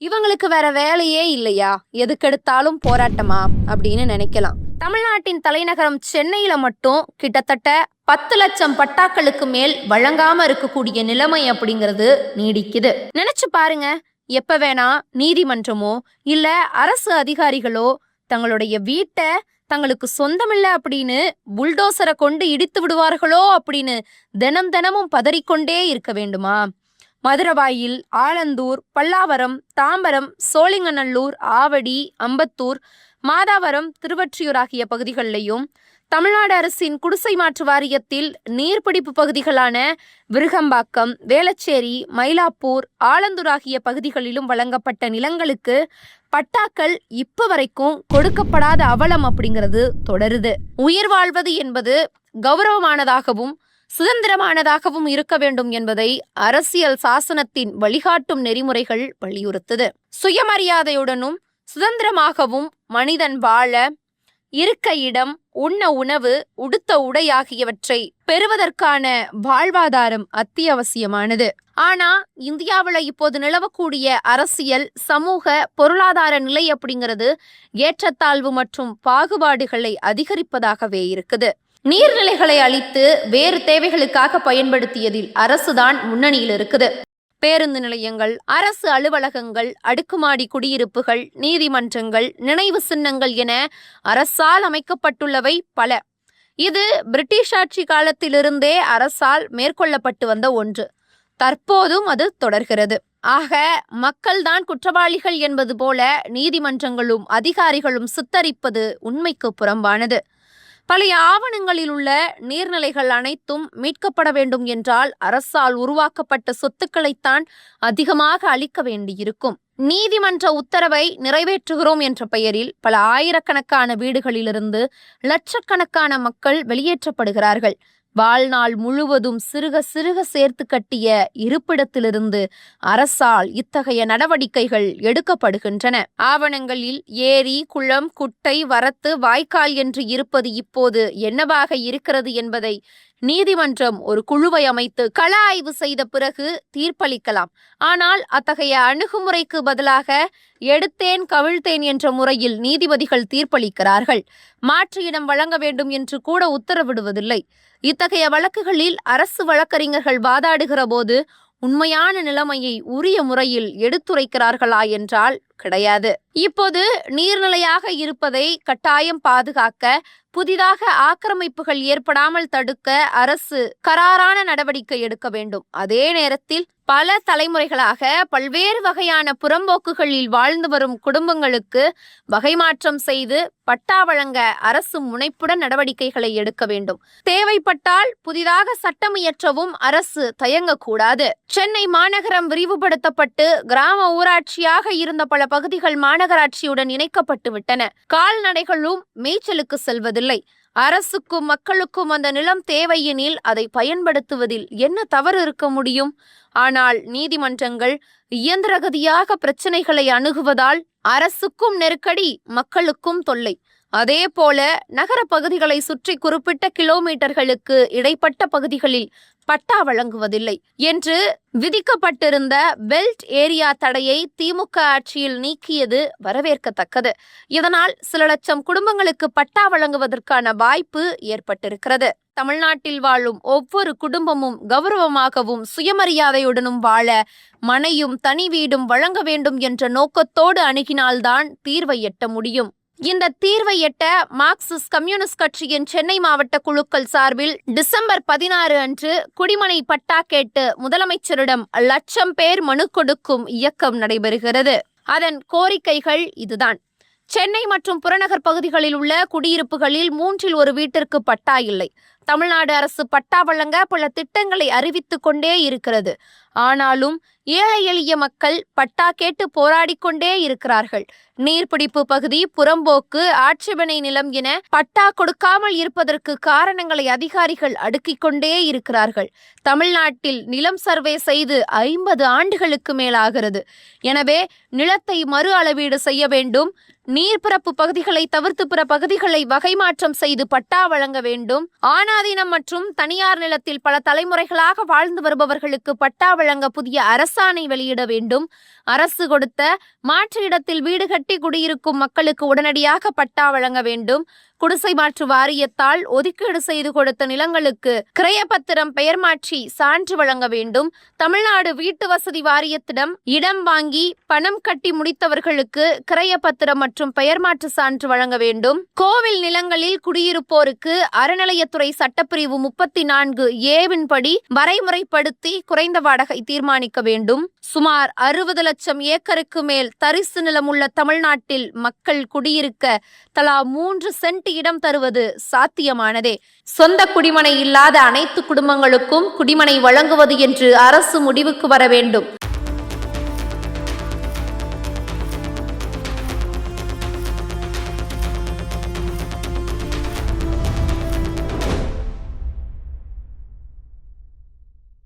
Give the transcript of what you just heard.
இவங்களுக்கு வேற வேலையே இல்லையா? எதுக்கெடுத்தாலும் போராட்டமா? அப்படின்னு நினைக்கலாம். தமிழ்நாட்டின் தலைநகரம் சென்னையில மட்டும் கிட்டத்தட்ட பத்து லட்சம் பட்டாக்களுக்கு மேல் வழங்காம இருக்கக்கூடிய நிலைமை அப்படிங்கிறது நீடிக்குது. நினைச்சு பாருங்க. எப்ப வேணா நீதிமன்றமோ இல்ல அரசு அதிகாரிகளோ தங்களுடைய வீட்டை தங்களுக்கு சொந்தமில்ல அப்படின்னு புல்டோசரை கொண்டு இடித்து விடுவார்களோ அப்படின்னு தினம் தினமும் பதறிக்கொண்டே இருக்க வேண்டுமா? மதுரவாயில் ஆலந்தூர் பல்லாவரம் தாம்பரம் சோழிங்கநல்லூர் ஆவடி அம்பத்தூர் மாதாவரம் திருவற்றியூர் ஆகிய பகுதிகளிலையும் தமிழ்நாடு அரசின் குடிசை மாற்று வாரியத்தில் நீர்பிடிப்பு பகுதிகளான விருகம்பாக்கம் வேளச்சேரி மயிலாப்பூர் ஆலந்தூர் ஆகிய பகுதிகளிலும் வழங்கப்பட்ட நிலங்களுக்கு பட்டாக்கள் இப்ப வரைக்கும் கொடுக்கப்படாத அவலம் அப்படிங்கிறது தொடருது. உயிர் வாழ்வது என்பது கௌரவமானதாகவும் சுதந்திரமானதாகவும் இருக்க வேண்டும் என்பதை அரசியல் சாசனத்தின் வழிகாட்டும் நெறிமுறைகள் வலியுறுத்துது. சுயமரியாதையுடனும் சுதந்திரமாகவும் மனிதன் வாழ இருக்க இடம் உண்ண உணவு உடுத்த உடை ஆகியவற்றை பெறுவதற்கான வாழ்வாதாரம் அத்தியாவசியமானது. ஆனா இந்தியாவுல இப்போது நிலவக்கூடிய அரசியல் சமூக பொருளாதார நிலை அப்படிங்கிறது ஏற்றத்தாழ்வு மற்றும் பாகுபாடுகளை அதிகரிப்பதாகவே இருக்குது. நீர்நிலைகளை அழித்து வேறு தேவைகளுக்காக பயன்படுத்தியதில் அரசுதான் முன்னணியில் இருக்குது. பேருந்து நிலையங்கள் அரசு அலுவலகங்கள் அடுக்குமாடி குடியிருப்புகள் நீதிமன்றங்கள் நினைவு சின்னங்கள் என அரசால் அமைக்கப்பட்டுள்ளவை பல. இது பிரிட்டிஷ் ஆட்சி காலத்திலிருந்தே அரசால் மேற்கொள்ளப்பட்டு வந்த ஒன்று. தற்போதும் அது தொடர்கிறது. ஆக மக்கள்தான் குற்றவாளிகள் என்பது போல நீதிமன்றங்களும் அதிகாரிகளும் சித்தரிப்பது உண்மைக்கு புறம்பானது. பழைய ஆவணங்களில் உள்ள நீர்நிலைகள் அனைத்தும் மீட்கப்பட வேண்டும் என்றால் அரசால் உருவாக்கப்பட்ட சொத்துக்களைத்தான் அதிகமாக அளிக்க வேண்டியிருக்கும். நீதிமன்ற உத்தரவை நிறைவேற்றுகிறோம் என்ற பெயரில் பல ஆயிரக்கணக்கான வீடுகளிலிருந்து லட்சக்கணக்கான மக்கள் வெளியேற்றப்படுகிறார்கள். வாழ்நாள் முழுவதும் சிறுக சிறுக சேர்த்து கட்டிய இருப்பிடத்திலிருந்து அரசால் இத்தகைய நடவடிக்கைகள் எடுக்கப்படுகின்றன. ஆவணங்களில் ஏரி குளம் குட்டை வரத்து வாய்க்கால் என்று இருப்பது இப்போது என்னவாக இருக்கிறது என்பதை நீதிமன்றம் ஒரு குழுவை அமைத்து கள ஆய்வு செய்த பிறகு தீர்ப்பளிக்கலாம். ஆனால் அத்தகைய அணுகுமுறைக்கு பதிலாக எடுத்தேன் கவிழ்த்தேன் என்ற முறையில் நீதிபதிகள் தீர்ப்பளிக்கிறார்கள். மாற்று இடம் வழங்க வேண்டும் என்று கூட உத்தரவிடுவதில்லை. இத்தகைய வழக்குகளில் அரசு வழக்கறிஞர்கள் வாதாடுகிற போது உண்மையான நிலைமையை உரிய முறையில் எடுத்துரைக்கிறார்களா என்றால் கிடையாது. இப்போது நீர்நிலையாக இருப்பதை கட்டாயம் பாதுகாக்க புதிதாக ஆக்கிரமிப்புகள் ஏற்படாமல் தடுக்க அரசு கராரான நடவடிக்கை எடுக்க வேண்டும். அதே நேரத்தில் பல தலைமுறைகளாக பல்வேறு வகையான புறம்போக்குகளில் வாழ்ந்து வரும் குடும்பங்களுக்கு வகை மாற்றம் செய்து பட்டா வழங்க அரசு முனைப்புடன் நடவடிக்கைகளை எடுக்க வேண்டும். தேவைப்பட்டால் புதிதாக சட்டம் இயற்றவும் அரசு தயங்கக்கூடாது. சென்னை மாநகரம் விரிவுபடுத்தப்பட்டு கிராம ஊராட்சியாக இருந்த பல பகுதிகள் மாநகராட்சியுடன் இணைக்கப்பட்டுவிட்டன. கால்நடைகளும் மேய்ச்சலுக்கு செல்வதில்லை. அரசுக்கும் மக்களுக்கும் அந்த நிலம் தேவையெனில் அதை பயன்படுத்துவதில் என்ன தவறு இருக்க முடியும்? ஆனால் நீதிமன்றங்கள் இயந்திரகதியாக பிரச்சனைகளை அணுகுவதால் அரசுக்கும் நெருக்கடி மக்களுக்கும் தொல்லை. அதே போல நகர பகுதிகளை சுற்றி குறிப்பிட்ட கிலோமீட்டர்களுக்கு இடைப்பட்ட பகுதிகளில் பட்டா வழங்குவதில்லை என்று விதிக்கப்பட்டிருந்த பெல்ட் ஏரியா தடையை திமுக ஆட்சியில் நீக்கியது வரவேற்கத்தக்கது. இதனால் சில லட்சம் குடும்பங்களுக்கு பட்டா வழங்குவதற்கான வாய்ப்பு ஏற்பட்டிருக்கிறது. தமிழ்நாட்டில் வாழும் ஒவ்வொரு குடும்பமும் கௌரவமாகவும் சுயமரியாதையுடனும் வாழ மனையும் தனி வீடும் வழங்க வேண்டும் என்ற நோக்கத்தோடு அணுகினால்தான் தீர்வை எட்ட முடியும். இந்த தீர்வை எட்ட மார்க்சிஸ்ட் கம்யூனிஸ்ட் கட்சியின் சென்னை மாவட்ட குழுக்கள் சார்பில் டிசம்பர் பதினாறு அன்று குடிமனை பட்டா கேட்டு முதலமைச்சரிடம் லட்சம் பேர் மனு கொடுக்கும் இயக்கம் நடைபெறுகிறது. அதன் கோரிக்கைகள் இதுதான். சென்னை மற்றும் புறநகர் பகுதிகளில் உள்ள குடியிருப்புகளில் மூன்றில் ஒரு வீட்டிற்கு பட்டா இல்லை. தமிழ்நாடு அரசு பட்டா வழங்க பல திட்டங்களை அறிவித்து கொண்டே இருக்கிறது. ஆனாலும் ஏழை எளிய மக்கள் பட்டா கேட்டு போராடிக்கொண்டே இருக்கிறார்கள். நீர்பிடிப்பு பகுதி புறம்போக்கு ஆட்சேபனை நிலம் என பட்டா கொடுக்காமல் இருப்பதற்கு காரணங்களை அதிகாரிகள் அடுக்கிக் கொண்டே இருக்கிறார்கள். தமிழ்நாட்டில் நிலம் சர்வே செய்து ஐம்பது ஆண்டுகளுக்கு மேலாகிறது. எனவே நிலத்தை மறு அளவீடு செய்ய வேண்டும். நீர்பிறப்பு பகுதிகளை தவிர்த்து பிற பகுதிகளை வகை மாற்றம் செய்து பட்டா வழங்க வேண்டும். ஆனால் சுயாதீனம் மற்றும் தனியார் நிலத்தில் பல தலைமுறைகளாக வாழ்ந்து வருபவர்களுக்கு பட்டா வழங்க புதிய அரசாணை வெளியிட வேண்டும். அரசு கொடுத்த மாற்று இடத்தில் வீடு கட்டி குடியிருக்கும் மக்களுக்கு உடனடியாக பட்டா வழங்க வேண்டும். குடிசை மாற்று வாரியத்தால் ஒதுக்கீடு செய்து கொடுத்த நிலங்களுக்கு கிரயப்பத்திரம் பெயர் மாற்றி சான்று வழங்க வேண்டும். தமிழ்நாடு வீட்டு வசதி வாரியத்திடம் இடம் வாங்கி பணம் கட்டி முடித்தவர்களுக்கு கிரயப்பத்திரம் மற்றும் பெயர் மாற்று சான்று வழங்க வேண்டும். கோவில் நிலங்களில் குடியிருப்போருக்கு அறநிலையத்துறை சட்டப்பிரிவு முப்பத்தி நான்கு ஏவின் படி வரைமுறைப்படுத்தி குறைந்த வாடகை தீர்மானிக்க வேண்டும். சுமார் அறுபது லட்சம் ஏக்கருக்கு மேல் தரிசு நிலம் உள்ள தமிழ்நாட்டில் மக்கள் குடியிருக்க தலா மூன்று சென்ட் இடம் தருவது சாத்தியமானதே. சொந்த குடிமனை இல்லாத அனைத்து குடும்பங்களுக்கும் குடிமனை வழங்குவது என்று அரசு முடிவுக்கு வர வேண்டும்.